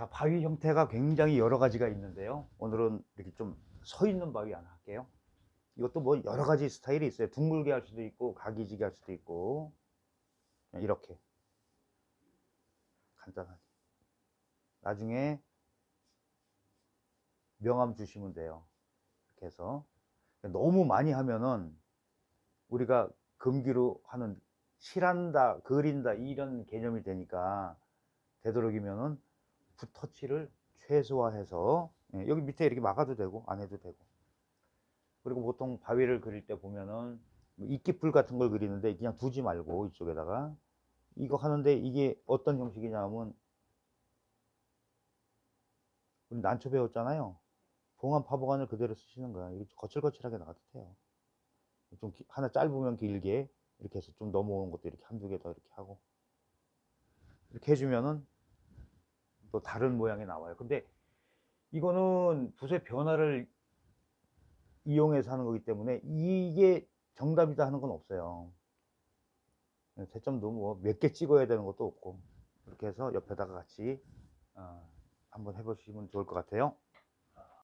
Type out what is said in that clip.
자, 바위 형태가 굉장히 여러 가지가 있는데요. 오늘은 이렇게 좀 서 있는 바위 하나 할게요. 이것도 뭐 여러 가지 스타일이 있어요. 둥글게 할 수도 있고, 각이지게 할 수도 있고, 이렇게. 간단하게. 나중에 명함 주시면 돼요. 이렇게 해서. 너무 많이 하면은 우리가 금기로 하는 칠한다, 그린다 이런 개념이 되니까 되도록이면은 붓터치를 최소화해서 예, 여기 밑에 이렇게 막아도 되고 안 해도 되고. 그리고 보통 바위를 그릴 때 보면은 뭐 이끼풀 같은 걸 그리는데 그냥 두지 말고 이쪽에다가. 이거 하는데 이게 어떤 형식이냐면 우리 난초 배웠잖아요. 봉안 파보관을 그대로 쓰시는 거야. 이게 거칠거칠하게 나가도 돼요. 좀 기- 하나 짧으면 길게 이렇게 해서 좀 넘어오는 것도 이렇게 한두 개 더 이렇게 하고. 이렇게 해주면은 또 다른 모양이 나와요. 근데 이거는 붓의 변화를 이용해서 하는 거기 때문에 이게 정답이다 하는 건 없어요. 채점도 뭐 몇 개 찍어야 되는 것도 없고 이렇게 해서 옆에다가 같이 어, 한번 해보시면 좋을 것 같아요.